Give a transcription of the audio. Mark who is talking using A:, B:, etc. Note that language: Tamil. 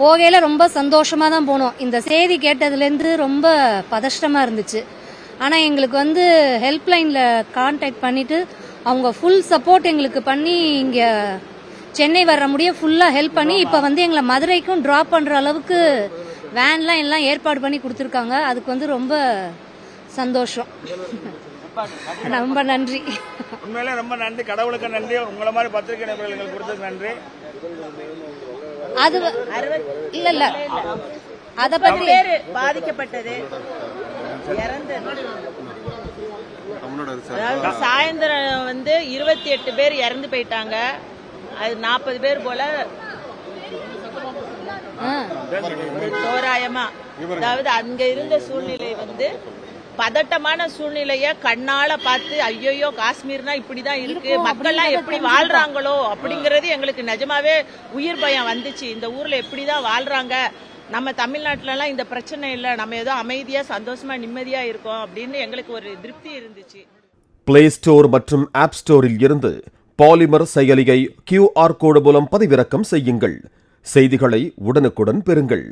A: போகையில் ரொம்ப சந்தோஷமாக தான் போனோம். இந்த செய்தி கேட்டதுலேருந்து ரொம்ப பதஷ்டமாக இருந்துச்சு. ஆனால் எங்களுக்கு வந்து ஹெல்ப்லைனில் கான்டாக்ட் பண்ணிவிட்டு அவங்க ஃபுல் சப்போர்ட் எங்களுக்கு பண்ணி இங்கே சென்னை வர முடிய ஃபுல்லாக ஹெல்ப் பண்ணி இப்போ வந்து எங்களை மதுரைக்கும் ட்ராப் பண்ணுற அளவுக்கு வேன்லாம் எல்லாம் ஏற்பாடு பண்ணி கொடுத்துருக்காங்க. அதுக்கு வந்து ரொம்ப சந்தோஷம். ரொம்ப நன்றி.
B: உண்மையிலே ரொம்ப நன்றி. கடவுளுக்கு நன்றி. உங்களை மாதிரி பத்திரிகை நிபுணர்கள் கொடுத்ததுக்கு நன்றி.
A: அது இல்ல இல்ல. அத பத்தி
C: பாதிக்கப்பட்டது. சாயந்தரம் வந்து இருபத்தி எட்டு பேர் இறந்து போயிட்டாங்க. அது நாற்பது பேர் போல. தோராயமா. அதாவது அங்க இருந்த சூழ்நிலை வந்து பதட்டமான சூழ்நிலைய கண்ணால பார்த்து ஐயோ காஷ்மீர்னா இப்படிதான் இருக்கு. மக்கள்லாம் எப்படி வாழ்றாங்களோ அப்படிங்கறது எங்களுக்கு நிஜமாவே உயிர் பயம் வந்துச்சு. இந்த ஊர்ல எப்படிதான் வாழ்றாங்க? நம்ம தமிழ்நாட்டுல எல்லாம் இந்த பிரச்சனை இல்ல. நம்ம ஏதோ அமைதியா சந்தோஷமா நிம்மதியா இருக்கோம் அப்படின்னு எங்களுக்கு ஒரு திருப்தி இருந்துச்சு.
D: பிளே ஸ்டோர் மற்றும் ஆப் ஸ்டோரில் இருந்து பாலிமர் செயலியை கியூஆர் கோடு மூலம் பதிவிறக்கம் செய்யுங்கள். செய்திகளை உடனுக்குடன் பெறுங்கள்.